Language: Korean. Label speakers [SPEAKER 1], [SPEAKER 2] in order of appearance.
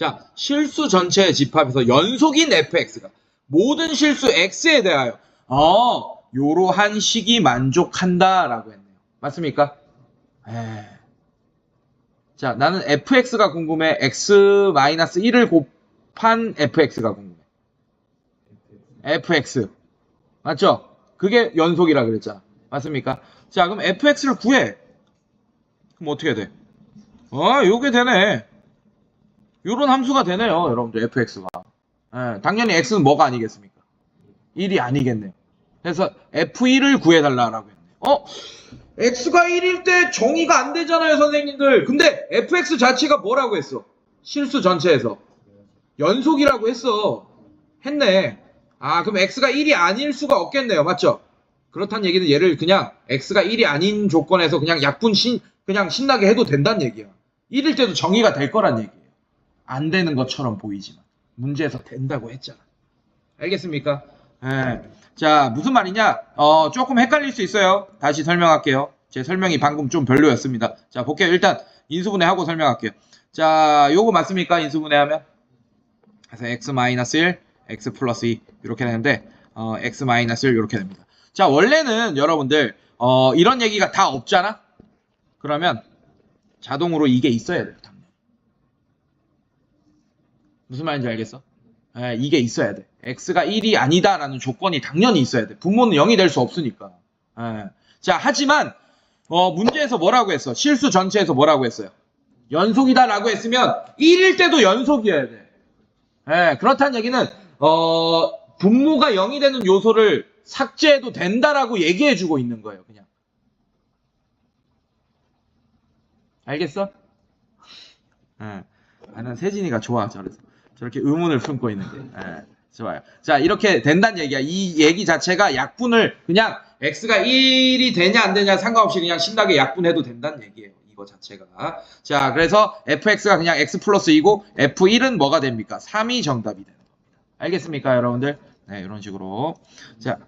[SPEAKER 1] 자, 실수 전체의 집합에서 연속인 fx가 모든 실수 x에 대하여 어, 요러한 식이 만족한다라고 했네요. 맞습니까? 에. 자, 나는 fx가 궁금해. x-1을 곱한 fx가 궁금해. fx. 맞죠? 그게 연속이라 그랬잖아. 맞습니까? 자, 그럼 fx를 구해. 그럼 어떻게 돼? 아, 요게 되네. 요런 함수가 되네요, 여러분들, fx가. 예, 당연히 x는 뭐가 아니겠습니까? 1이 아니겠네요. 그래서 f1을 구해달라라고 했네요. 어? x가 1일 때 정의가 안 되잖아요, 선생님들. 근데 fx 자체가 뭐라고 했어? 실수 전체에서. 연속이라고 했어. 했네. 아, 그럼 x가 1이 아닐 수가 없겠네요. 맞죠? 그렇다는 얘기는 얘를 그냥 x가 1이 아닌 조건에서 그냥 약분 신, 그냥 신나게 해도 된다는 얘기야. 1일 때도 정의가 될 거란 얘기예요. 안 되는 것처럼 보이지만. 문제에서 된다고 했잖아. 알겠습니까? 예. 자, 무슨 말이냐? 어, 조금 헷갈릴 수 있어요. 다시 설명할게요. 제 설명이 방금 좀 별로였습니다. 자, 볼게요. 일단 인수분해 하고 설명할게요. 자, 요거 맞습니까? 인수분해 하면? 그래서 x-1, x 플러스 2 이렇게 되는데 어, x-1 이렇게 됩니다. 자, 원래는 여러분들 어, 이런 얘기가 다 없잖아? 그러면 자동으로 이게 있어야 돼요. 무슨 말인지 알겠어? 예, 이게 있어야 돼. x가 1이 아니다라는 조건이 당연히 있어야 돼. 분모는 0이 될 수 없으니까. 예. 자, 하지만 어, 문제에서 뭐라고 했어? 실수 전체에서 뭐라고 했어요? 연속이다라고 했으면 1일 때도 연속이어야 돼. 예, 그렇다는 얘기는 어, 분모가 0이 되는 요소를 삭제해도 된다라고 얘기해 주고 있는 거예요, 그냥. 알겠어? 예. 아, 난 세진이가 좋아, 저래서. 저렇게 의문을 품고 있는 게. 예, 좋아요. 자, 이렇게 된다는 얘기야. 이 얘기 자체가 약분을 그냥 x가 1이 되냐 안 되냐 상관없이 그냥 신나게 약분해도 된다는 얘기예요. 이거 자체가. 자, 그래서 fx가 그냥 x 플러스 2고 f1은 뭐가 됩니까? 3이 정답이 되는 겁니다. 알겠습니까, 여러분들? 네, 이런 식으로. 자,